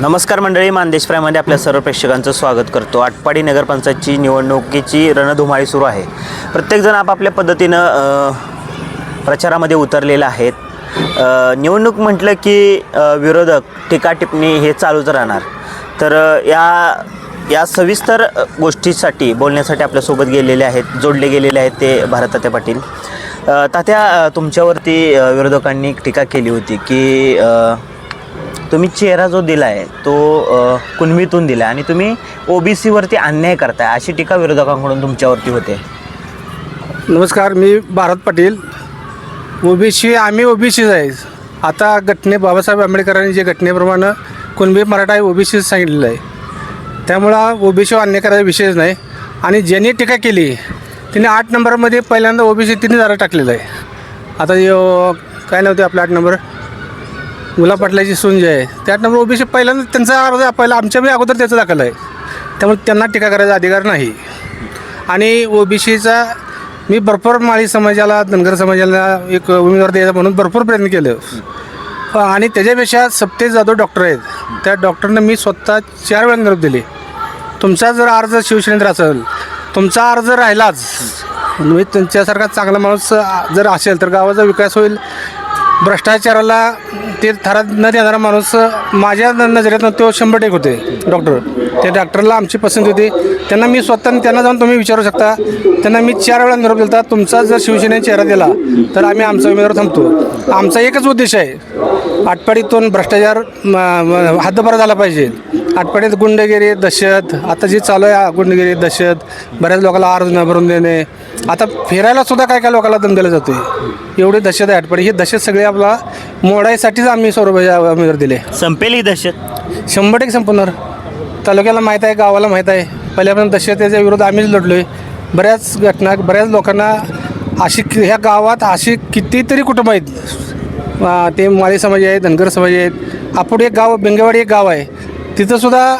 नमस्कार मंडळी मानदेश प्रायमध्ये आपल्या सर्व प्रेक्षकांचं स्वागत करतो. आटपाडी नगरपंचायतची निवडणुकीची रणधुमाळी सुरू आहे. प्रत्येकजण आपापल्या पद्धतीनं प्रचारामध्ये उतरलेलं आहेत निवडणूक म्हटलं की विरोधक टीका टिप्पणी हे चालूच राहणार. तर या या सविस्तर गोष्टीसाठी बोलण्यासाठी आपल्यासोबत गेलेले आहेत जोडले गेलेले आहेत ते भारतात्या पाटील. तात्या तुमच्यावरती विरोधकांनी टीका केली होती की तुम्ही चेहरा जो दिला आहे तो कुणबीतून दिला आणि तुम्ही ओ बी सीवरती अन्याय करताय अशी टीका विरोधकांकडून तुमच्यावरती होते. नमस्कार मी भारत पाटील. ओबीसी आम्ही ओबीसीच आहे. आता घटने बाबासाहेब आंबेडकरांनी जे घटनेप्रमाणे कुणबी मराठा आहे ओबीसी सांगितलेलं आहे. त्यामुळं ओबीसी अन्याय करायचा विषयच नाही. आणि ज्यांनी टीका केली तिने आठ नंबरमध्ये पहिल्यांदा ओबीसी तिने जरा टाकलेलं आहे आता काय नव्हते आपलं आठ नंबर? मुला पाटलाची सून जे आहे त्या नंबर ओबीसी पहिल्यांदा त्यांचा अर्ज पहिला आमच्या बी अगोदर त्याचं दाखल आहे. त्यामुळे त्यांना टीका करायचा अधिकार नाही. आणि ओबीसीचा मी भरपूर माळी समाजाला धनगर समाजाला एक उमेदवार द्यायचा म्हणून भरपूर प्रयत्न केले. आणि त्याच्यापेक्षा सप्तेज जाधव डॉक्टर आहेत. त्या डॉक्टरनं मी स्वतः चार वेळा निरोप दिले. तुमचा जर अर्ज शिवसेनेत असेल तुमचा अर्ज राहिलाच. मी त्यांच्यासारखा चांगला माणूस जर असेल तर गावाचा विकास होईल भ्रष्टाचाराला ते थरात न देणारा माणूस माझ्या नजरेतनं तो शंभर टेक होते डॉक्टर त्या डॉक्टरला आमची पसंत होती. त्यांना मी स्वतः त्यांना जाऊन तुम्ही विचारू शकता. त्यांना मी चार वेळा निरोप दिला तुमचा जर शिवसेनेने चेहरा दिला तर आम्ही आमचा उमेदवार थांबतो. आमचा एकच उद्देश आहे आटपाडीतून भ्रष्टाचार हद्दपार झाला पाहिजे. आटपाडीत गुंडगिरी दहशत आता जी चालू आहे गुंडगिरी दहशत बऱ्याच लोकांना अर्ज न भरून देणे आता फिरायला सुद्धा काय काय लोकांना दम दिला जातोय? एवढी दहशत आहे आटपाडी. ही दहशत सगळी आपला मोडायसाठीच आम्ही सौरभाच्या उमेदवार दिले. संपेल ही दहशत? शंभर टक्के संपणार तालुक्याला माहीत आहे गावाला माहीत आहे. पहिल्यापासून दहशतीच्या विरोध आम्हीच लढलो आहे बऱ्याच घटना बऱ्याच लोकांना अशी ह्या गावात अशी कितीतरी कुटुंब आहेत. ते माळी समाज आहेत धनगर समाज आहेत. आपण एक गाव बेंगेवाडी एक गाव आहे. तिथंसुद्धा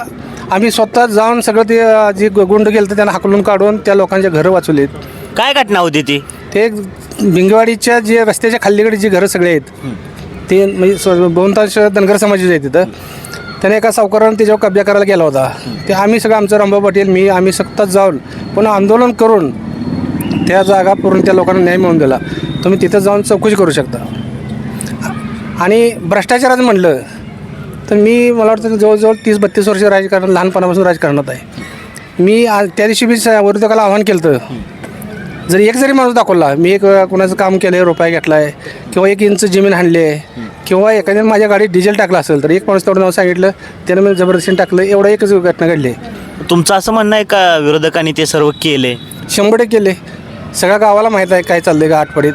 आम्ही स्वतः जाऊन सगळं ते जे गुंड गेलं तर त्यांना हाकलून काढून त्या लोकांचे घरं वाचवलीत. काय घटना होती ती? ते भिंगवाडीच्या जे रस्त्याच्या खाल्लीकडे जी घरं सगळे आहेत ते म्हणजे बहुतांश धनगर समाजाचे आहेत तिथं. त्याने एका सावकारानं त्याच्यावर कब्जा करायला गेला होता. ते आम्ही सगळं आमचं रामभाऊ पाटील मी आम्ही सत्तात जाऊन पुन्हा आंदोलन करून त्या जागा पूर्ण त्या लोकांना न्याय मिळवून दिला. तुम्ही तिथं जाऊन चौकशी करू शकता. आणि भ्रष्टाचाराचं म्हणलं तर मी मला वाटतं जवळजवळ तीस बत्तीस वर्ष राजकारण लहानपणापासून राजकारणात आहे. मी त्या दिवशी मी स- विरोधकाला आव्हान केलं होतं जरी एक जरी माणूस दाखवला मी एक कोणाचं काम केलं आहे रुपये घेतला आहे किंवा एक इंच जमीन हाणली आहे किंवा एखाद्याने माझ्या गाडीत डिझेल टाकलं असेल तर एक माणूस तेवढं नाव सांगितलं त्यानं मी जबरदस्तीने टाकलं एवढं एकच घटना घडली. तुमचं असं म्हणणं आहे का विरोधकांनी ते सर्व केले? शंभर केले. सगळ्या गावाला माहीत आहे काय चाललं आहे का आठवडीत.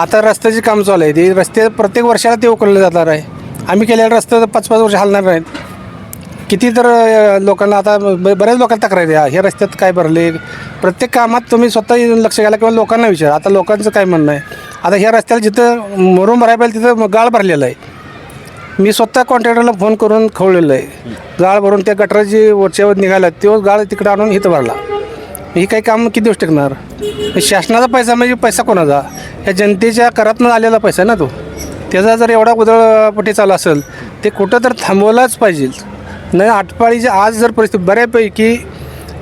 आता रस्त्याचे काम चालू आहे. ते रस्ते प्रत्येक वर्षाला ते उकळले जाणार आहे. आम्ही केलेलं रस्ते तर पाच पाच वर्ष हलणार नाहीत. किती तर अ, लोकांना आता ब- बऱ्याच लोकांना तक्रार आहे हे रस्त्यात काय भरले? प्रत्येक कामात तुम्ही स्वतः येऊन लक्ष घ्यायला किंवा लोकांना विचारा. आता लोकांचं काय म्हणणं आहे? आता ह्या रस्त्याला जिथं मरून भरायला पाहिजे तिथं गाळ भरलेलं आहे. मी स्वतः कॉन्ट्रॅक्टरला फोन करून खवळलेलं आहे. गाळ भरून त्या गटराची वरच्यावर निघाला तो गाळ तिकडे आणून इथं भरला. ही काही काम किती दिवस टिकणार? हे शासनाचा पैसा म्हणजे पैसा कोणाचा? या जनतेच्या करातनं आलेला पैसा ना तो? त्याचा जर एवढा उधळपट्टी चालू असेल ते कुठं तर थांबवलाच पाहिजे. नाही आटपाळीची आज जर परिस्थिती बऱ्यापैकी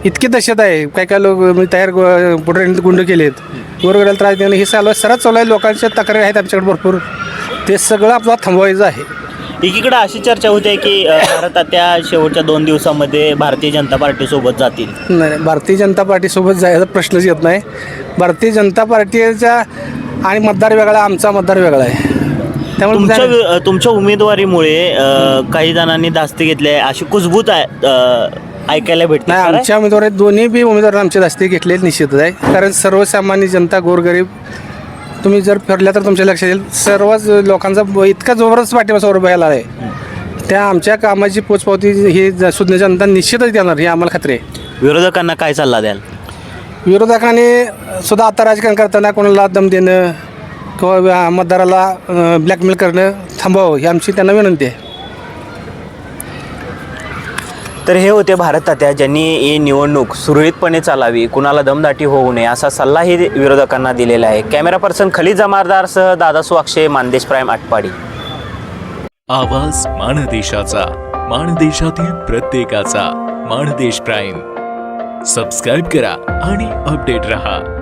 इतकी दहशत आहे काय काय लोक म्हणजे तयार पुढे गुंड केलेत. गोरगड्याला त्रास देणं हे चालू आहे सरळ चालू आहे लोकांच्या तक्रारी आहेत आमच्याकडे भरपूर. ते सगळं आपलं थांबवायचं आहे. एकीकडे अशी चर्चा होते की अ, भारतात्या शेवटच्या दोन दिवसामध्ये भारतीय जनता पार्टीसोबत जातील. नाही भारतीय जनता पार्टीसोबत जायचा प्रश्नच येत नाही. भारतीय जनता पार्टीचा आणि मतदार वेगळा आमचा मतदार वेगळा आहे. त्यामुळे तुमच्या वि- तुमच्या उमेदवारीमुळे अ, काही जणांनी धास्ती घेतली आहे. अशी कुजबूत आहे अ, ऐकायला भेटते. नाही खरं आहे? आमच्या उमेदवार दोन्ही बी उमेदवार आमचे जास्ती घेतले निश्चितच आहे. कारण सर्वसामान्य जनता गोरगरीब तुम्ही जर फिरल्या तर तुमच्या लक्षात येईल सर्वच लोकांचा ब- इतका जोरच पाठिंबा सौरभाला आहे. त्या आमच्या कामाची पोचपावती ही ज- सुज्ञ जनता निश्चितच देणार ही आम्हाला खात्री आहे. विरोधकांना काय सल्ला द्याल? विरोधकांनी सुद्धा आता राजकारण करताना कोणाला दम देणं किंवा व्या- मतदाराला ब्लॅकमेल करणं थांबवावं ही आमची त्यांना विनंती आहे. तर हे होते भारत तात्या ज्यांनी ही निवडणूक सुरळीतपणे चालावी कुणाला दमदाटी होऊ नये असा सल्लाही विरोधकांना दिलेला आहे. कॅमेरा पर्सन खलीद जमारदारसह दादा सुवाक्षे मानदेश प्राईम आटपाडी. आवाज मानदेशाचा माणदेशातील प्रत्येकाचा माणदेश प्राईम. सबस्क्राईब करा आणि अपडेट रहा.